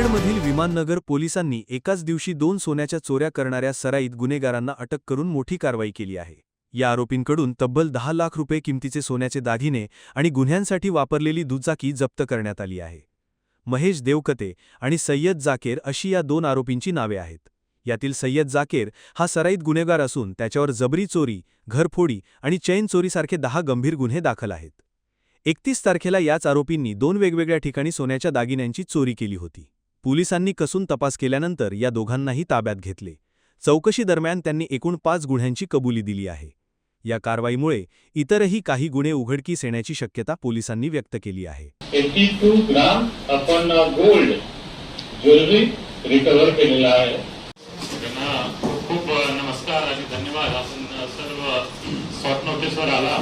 विमाननगर पोलिसांनी एकाच दिवशी दोन सोन्याच्या चोऱ्या करणाऱ्या सराईत गुन्हेगारांना अटक करून मोठी कारवाई केली आहे. या आरोपींकडून तब्बल दहा लाख रुपये किमतीचे सोन्याचे दागिने आणि गुन्ह्यांसाठी वापरलेली दुचाकी जप्त करण्यात आली आहे. महेश देवकते आणि सय्यद जाकेर अशी या दोन आरोपींची नावे आहेत. यातील सय्यद जाकेर हा सराईत गुन्हेगार असून त्याच्यावर जबरी चोरी घरफोडी आणि चैन चोरीसारखे दहा गंभीर गुन्हे दाखल आहेत. एकतीस तारखेला याच आरोपींनी दोन वेगवेगळ्या ठिकाणी सोन्याच्या दागिन्यांची चोरी केली होती. पोलिसांनी कसून तपास केल्यानंतर या दोघांनाही ताब्यात घेतले. चौकशी दरम्यान त्यांनी एकूण पाच गुन्ह्यांची कबुली दिली आहे. या कारवाईमुळे इतरही काही गुन्हे उघडकीस येण्याची शक्यता पोलिसांनी व्यक्त केली आहे. 82 ग्राम आपण गोल्ड ज्वेलरी रिकव्हर केलेला आहे. त्यांना खूप खूप नमस्कार आणि धन्यवाद. आपण सर्व शॉर्ट नोटीसवर आला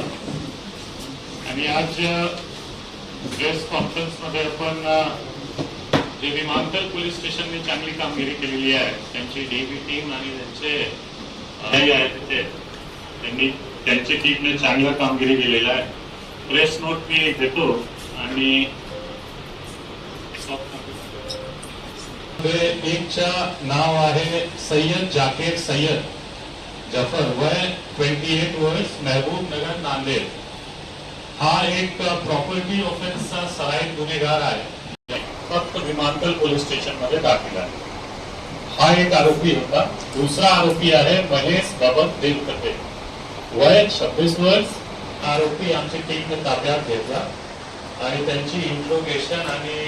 आणि आज प्रेस कॉन्फरन्समध्ये आपण जे विमानतळ पोलीस स्टेशनने चांगली कामगिरी केलेली आहे त्यांची डीबी टीम आणि त्यांचे हे त्यांनी त्यांची टीमने चांगलं कामगिरी केलेलं आहे. प्रेस नोट मी घेतो आणि एकच्या नाव आहे सय्यद जाकेर सय्यद जफर वय ट्वेंटी एट वर्ष महबूब नगर नांदेड. हा एक प्रॉपर्टी ऑफेन्सचा सराईत गुन्हेगार आहे. फक्त विमानतळ पोलीस स्टेशनमध्ये दाखल आहे. हा एक आरोपी होता. दुसरा आरोपी आहे महेश बाबत देवकटे वय छब्बीस वर्ष. आरोपी आमची टीमने ताब्यात घेतला आणि त्यांची इंट्रोगेशन आणि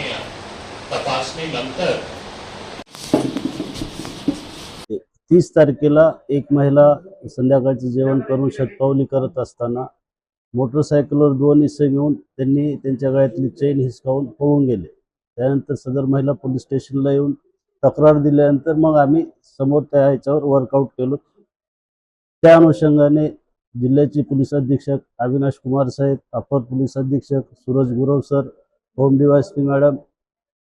तपासणी नंतर तीस तारखेला एक महिला संध्याकाळचं जेवण करून शतपावली करत असताना मोटरसायकलवर दोन इसम येऊन त्यांनी त्यांच्या गळ्यातली चेन हिसकावून पळून गेले. त्यानंतर सदर महिला पोलीस स्टेशनला येऊन तक्रार दिल्यानंतर मग आम्ही समोर त्या ह्याच्यावर वर्कआउट केलो. त्या अनुषंगाने जिल्ह्याचे पोलीस अधीक्षक अविनाश कुमार साहेब अपर पोलीस अधीक्षक Suraj Gurav sir home DYSP madam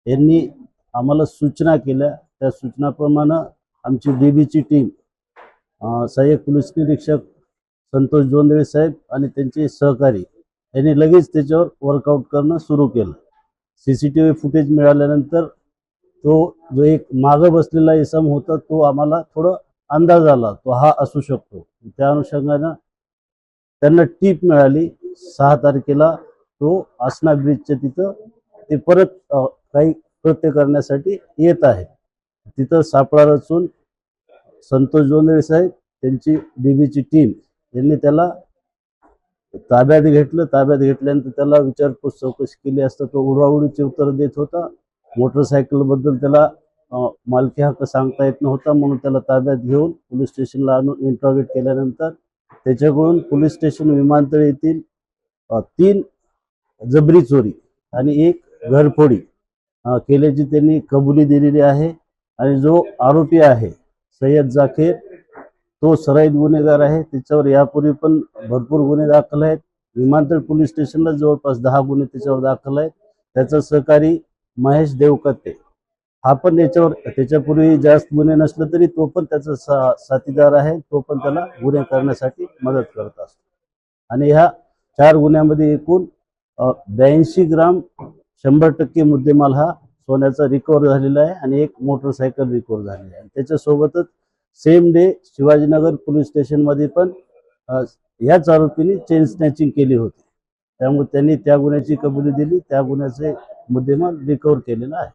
यांनी आम्हाला सूचना केल्या. त्या सूचनाप्रमाणे आमची डी बीची टीम सहाय्यक पोलीस निरीक्षक संतोष जोंदळे साहेब आणि त्यांचे सहकारी यांनी लगेच त्याच्यावर वर्कआउट करणं सुरू केलं. C C T V footage मिळाल्यानंतर तो जो एक मागं बसलेला इसम होता तो आम्हाला थोडं अंदाज आला. तो हा असू शकतो. त्या अनुषंगानं त्यांना टीप मिळाली. सहा तारखेला तो आसना ब्रिजच्या तिथं ते परत काही कृत्य करण्यासाठी येत आहे. तिथं सापळा रचून संतोष जोंधळे साहेब त्यांची डीबीची टीम यांनी त्याला ताब्यात घेतलं ताब्यात घेतल्यानंतर त्याला विचारपूस चौकशी केली असता तो उडवाउडीची उत्तर देत होता. मोटरसायकलबद्दल त्याला मालकी हक्क सांगता येत नव्हता म्हणून त्याला ताब्यात घेऊन पोलीस स्टेशनला आणून इंट्रॉगेट केल्यानंतर त्याच्याकडून पोलीस स्टेशन विमानतळ येथील तीन जबरी चोरी आणि एक घरफोडी केल्याची त्यांनी कबुली दिलेली आहे. आणि जो आरोपी आहे सय्यद जाखेर तो सराईत गुन्हेगार आहे. त्याच्यावर यापूर्वी पण भरपूर गुन्हे दाखल आहेत. विमानतळ पोलीस स्टेशनला जवळपास दहा गुन्हे त्याच्यावर दाखल आहेत. त्याचा सहकारी महेश देवकते. हा पण याच्यावर त्याच्यापूर्वी जास्त गुन्हे नसले तरी तो पण त्याचा सा साथीदार आहे. तो पण त्याला गुन्हे करण्यासाठी मदत करत असतो. आणि ह्या चार गुन्ह्यामध्ये एकूण ब्याऐंशी ग्राम शंभर टक्के मुद्देमाल हा सोन्याचा रिकवर झालेला आहे आणि एक मोटरसायकल रिकवर झालेली आहे. त्याच्यासोबतच सेम डे शिवाजीनगर पोलीस स्टेशनमध्ये पण याच आरोपीने चेन स्नॅचिंग केली होती. त्यामुळे त्यांनी त्या गुन्ह्याची कबुली दिली. त्या गुन्ह्याचे मुद्देमाल रिकवर केलेला आहे.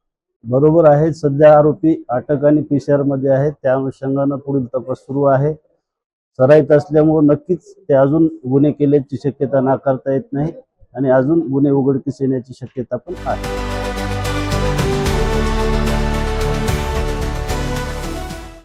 बरोबर आहे सध्या आरोपी अटक आणि PCR मध्ये आहेत. त्या अनुषंगानं पुढील तपास सुरू आहे. सराईत असल्यामुळे नक्कीच ते अजून गुन्हे केल्याची शक्यता नाकारता येत नाही आणि अजून गुन्हे उघडकीस येण्याची शक्यता पण आहे.